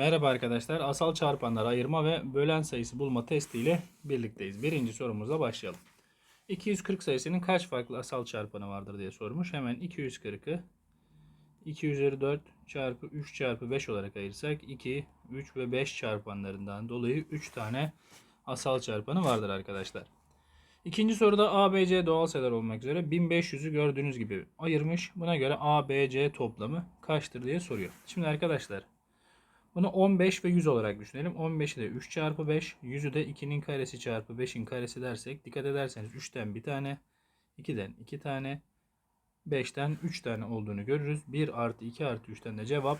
Merhaba arkadaşlar. Asal çarpanlar ayırma ve bölen sayısı bulma testiyle birlikteyiz. Birinci sorumuzla başlayalım. 240 sayısının kaç farklı asal çarpanı vardır diye sormuş. Hemen 240'ı 2 üzeri 4 çarpı 3 çarpı 5 olarak ayırsak 2, 3 ve 5 çarpanlarından dolayı 3 tane asal çarpanı vardır arkadaşlar. İkinci soruda A, B, C doğal sayılar olmak üzere 1500'ü gördüğünüz gibi ayırmış. Buna göre A, B, C toplamı kaçtır diye soruyor. Şimdi arkadaşlar bunu 15 ve 100 olarak düşünelim. 15'i de 3 çarpı 5, 100'ü de 2'nin karesi çarpı 5'in karesi dersek dikkat ederseniz 3'ten bir tane, 2'den 2 tane, 5'ten 3 tane olduğunu görürüz. 1 artı 2 artı 3'ten de cevap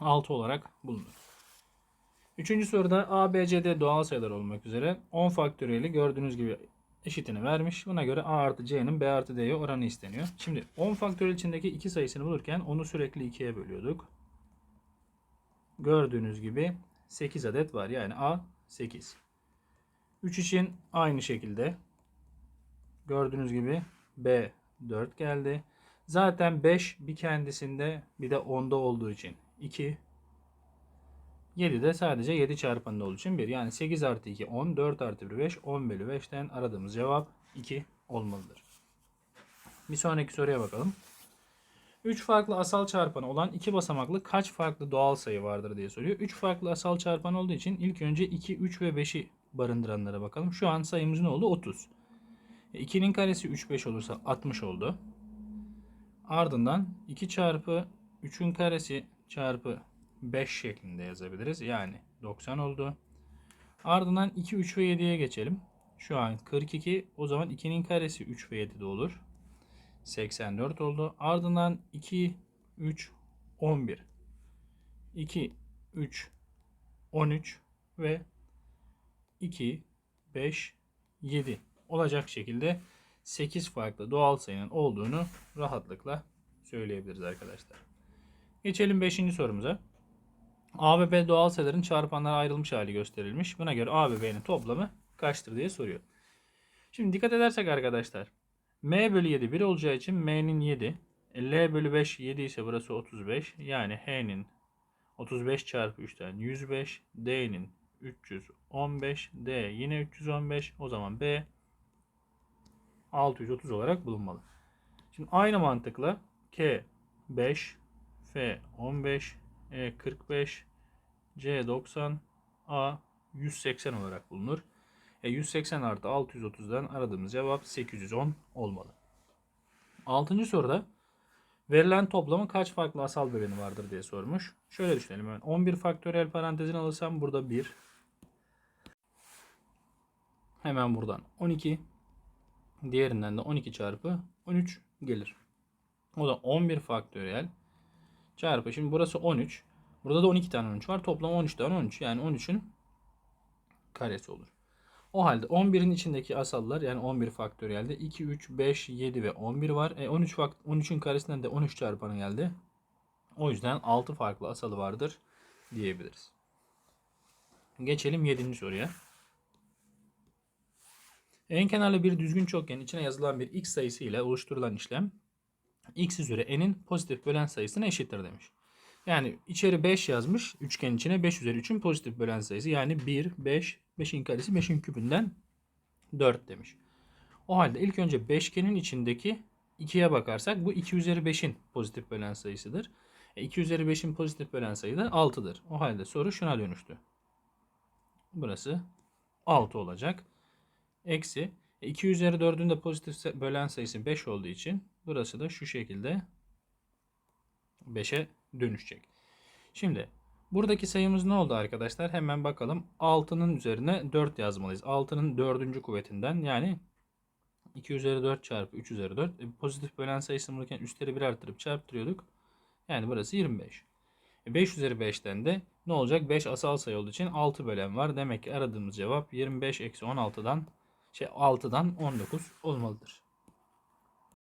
6 olarak bulunur. Üçüncü soruda A, B, C'de doğal sayılar olmak üzere 10 faktöriyeli gördüğünüz gibi eşitini vermiş. Buna göre A artı C'nin B artı D'ye oranı isteniyor. Şimdi 10 faktöriyel içindeki iki sayısını bulurken onu sürekli ikiye bölüyorduk. Gördüğünüz gibi 8 adet var. Yani A 8. 3 için aynı şekilde. Gördüğünüz gibi B 4 geldi. Zaten 5 bir kendisinde bir de 10'da olduğu için 2. 7 de sadece 7 çarpanında olduğu için 1. Yani 8 artı 2 10. 4 artı 1 5. 10 bölü 5'ten aradığımız cevap 2 olmalıdır. Bir sonraki soruya bakalım. 3 farklı asal çarpanı olan iki basamaklı kaç farklı doğal sayı vardır diye soruyor. 3 farklı asal çarpan olduğu için ilk önce 2, 3 ve 5'i barındıranlara bakalım. Şu an sayımız ne oldu? 30. 2'nin karesi 3, 5 olursa 60 oldu. Ardından 2 çarpı 3'ün karesi çarpı 5 şeklinde yazabiliriz. Yani 90 oldu. Ardından 2, 3 ve 7'ye geçelim. Şu an 42. O zaman 2'nin karesi 3 ve 7 de olur. 84 oldu. Ardından 2, 3, 11. 2, 3, 13 ve 2, 5, 7 olacak şekilde 8 farklı doğal sayının olduğunu rahatlıkla söyleyebiliriz arkadaşlar. Geçelim 5. sorumuza. A ve B doğal sayıların çarpanlara ayrılmış hali gösterilmiş. Buna göre A ve B'nin toplamı kaçtır diye soruyor. Şimdi dikkat edersek arkadaşlar M bölü 7 1 olacağı için M'nin 7. E, L bölü 5 7 ise burası 35. Yani H'nin 35 çarpı 3'ten 105. D'nin 315. D yine 315. O zaman B 630 olarak bulunmalı. Şimdi aynı mantıkla K 5, F 15, E 45, C 90, A 180 olarak bulunur. E 180 artı 630'dan aradığımız cevap 810 olmalı. 6. soruda verilen toplamın kaç farklı asal böleni vardır diye sormuş. Şöyle düşünelim hemen. 11 faktöriyel parantezini alırsam burada 1. Hemen buradan 12. Diğerinden de 12 çarpı 13 gelir. O da 11 faktöriyel çarpı. Şimdi burası 13. Burada da 12 tane 13 var. Toplam 13 tane 13. Yani 13'ün karesi olur. O halde 11'in içindeki asallar yani 11 faktöriyelde 2, 3, 5, 7 ve 11 var. E 13 fakt 13'ün karesinden de 13 çarpanı geldi. O yüzden 6 farklı asalı vardır diyebiliriz. Geçelim 7. soruya. En kenarlı bir düzgün çokgen içine yazılan bir x sayısı ile oluşturulan işlem x üzeri n'in pozitif bölen sayısına eşittir demiş. Yani içeri 5 yazmış. Üçgen içine 5 üzeri 3'ün pozitif bölen sayısı. Yani 1, 5, 5'in karesi 5'in küpünden 4 demiş. O halde ilk önce beşgenin içindeki 2'ye bakarsak bu 2 üzeri 5'in pozitif bölen sayısıdır. E 2 üzeri 5'in pozitif bölen sayı da 6'dır. O halde soru şuna dönüştü. Burası 6 olacak. Eksi 2 üzeri 4'ün de pozitif bölen sayısı 5 olduğu için burası da şu şekilde 5'e dönüşecek. Şimdi buradaki sayımız ne oldu arkadaşlar? Hemen bakalım. 6'nın üzerine 4 yazmalıyız. 6'nın 4. kuvvetinden yani 2 üzeri 4 çarpı 3 üzeri 4. E, pozitif bölen sayısını bulurken üstleri bir artırıp çarptırıyorduk. Yani burası 25. E, 5 üzeri 5'ten de ne olacak? 5 asal sayı olduğu için 6 bölen var. Demek ki aradığımız cevap 25 eksi 16'dan şey 6'dan 19 olmalıdır.